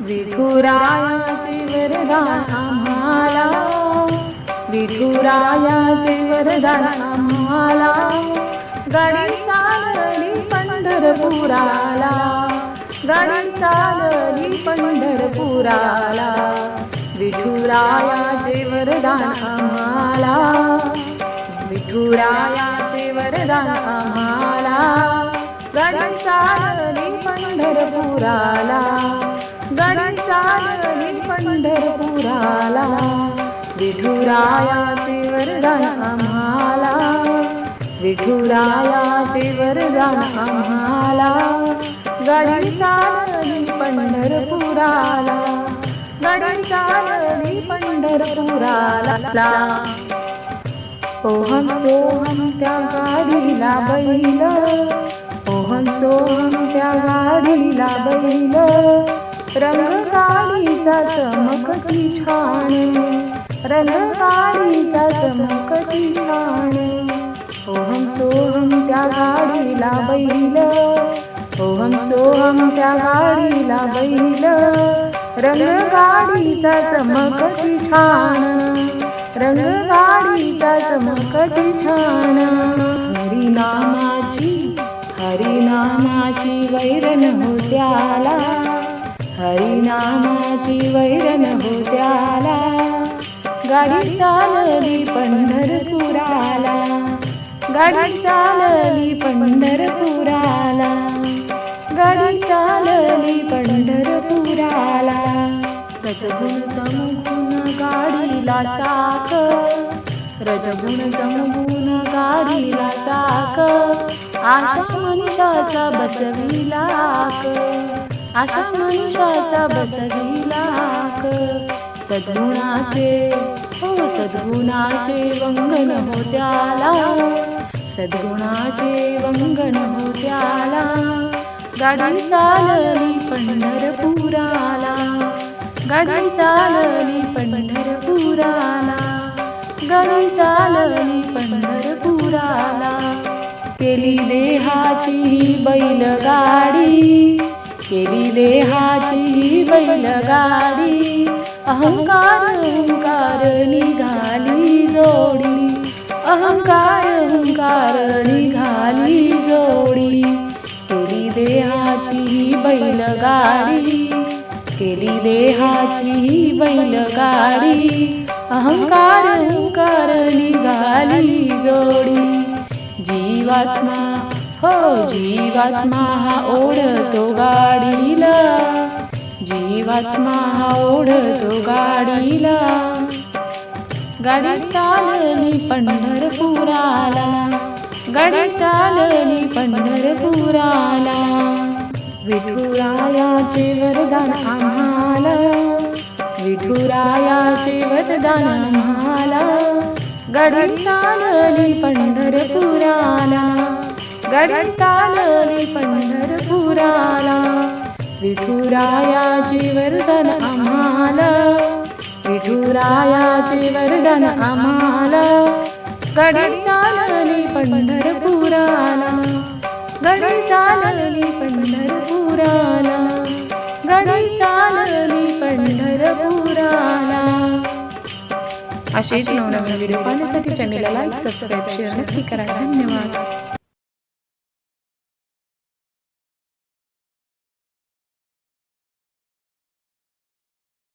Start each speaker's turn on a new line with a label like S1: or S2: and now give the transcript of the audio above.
S1: विठुरायाचे वरदान आम्हाला विठुरायाचे वरदान आम्हाला गाडी चालली पंढरपुराला. गाडी चालली पंढरपुराला. विठुरायाचे वरदान आम्हाला विठुरायाचे वरदान आम्हाला गाडी चालली पंढरपुराला. पंढरपुराला विठुरायाचे वरदान आम्हाला विठुरायाचे वरदान आम्हाला. गाडी चालली पंढरपुराला गाडी चालली पंढरपुराला. ओहम सोहम त्या गाडीला बैल ओहम सोहम त्या गाडीला बैल. रंग चमकती छान रंगकाळीचा चमकती छान ओहम सोहम त्या गाडीला बैल. ओहम सोहम त्या गाडीला बैल. रंगकाळीचा गाडीचा चमकती छान रंगकाळीचा गाडीचा चमकती छान हरिनामाची हरिनामाची वैरण होत्याला. हरिनामाची वैरण होत्याला. गाडी चालली पंढरपुराला. गाडी चालली पंढरपुराला. गाडी चालली पंढरपुराला. रजगुण तमगुण गाडीला चाक. रजगुण तमगुण गाडीला चाक. आशा मनुष्याचा बसविला आशा मनुष्याचा बसविलाक सद्गुणाचे हो सद्गुणाचे वंगन होत्याला सद्गुणाचे वंगन होत्याला गाडी चालली पंढरपुराला. गाडी चालली पंढरपुराला. गाडी चालली पंढरपुराला. केली देहाची ही बैलगाडी. केली देहाची ही बैलगाडी अहंकार अहंकार निघाली जोडी अहंकार अहंकार निघाली जोडी. केली देहाची ही बैलगाडी केली देहाची ही बैलगाडी अहंकार अहंकार निघाली जोडी. जीवात्मा हो जीवात्मा हा ओढतो गाडीला. जीवात्मा हा ओढतो गाडीला. गाडी चालली पंढरपुराला. गाडी चालली पंढरपुराला. विठुरायाचे वरदान आम्हाला. विठुरायाचे वरदान आम्हाला. गाडी चालली पंढरपुराला. गाडी चालली पंढरपुराला. विठुरायाचे वरदान आम्हाला. विठुरायाचे वरदान आम्हाला. गाडी चालली पंढरपुराला. गडी चालली पंढरपुराला. गडी चालली पंढरपुराला. असेच नवनवीन व्हिडिओ पाहण्यासाठी चॅनेलला लाईक सबस्क्राईब शेअर नक्की करा. धन्यवाद.